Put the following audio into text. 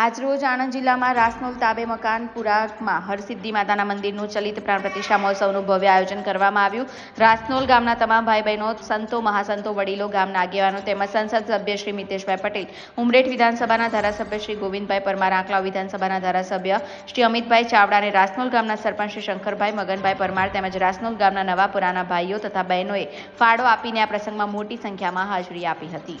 આજરોજ આણંદ જિલ્લામાં રાસનોલ તાબે મકાનપુરામાં હરસિદ્ધિ માતાના મંદિરનું ચલિત પ્રાણ પ્રતિષ્ઠા મહોત્સવનું ભવ્ય આયોજન કરવામાં આવ્યું. રાસનોલ ગામના તમામ ભાઈ બહેનો સંતો, મહાસંતો, વડીલો, ગામના આગેવાનો તેમજ સંસદ સભ્ય શ્રી મિતેશભાઈ પટેલ, ઉમરેઠ વિધાનસભાના ધારાસભ્ય શ્રી ગોવિંદભાઈ પરમાર આંકલાવ વિધાનસભાના ધારાસભ્ય શ્રી અમિતભાઈ ચાવડા અને રાસનોલ ગામના સરપંચ શ્રી શંકરભાઈ મગનભાઈ પરમાર તેમજ રાસનોલ ગામના નવા પુરાના ભાઈઓ તથા બહેનોએ ફાળો આપીને આ પ્રસંગમાં મોટી સંખ્યામાં હાજરી આપી હતી.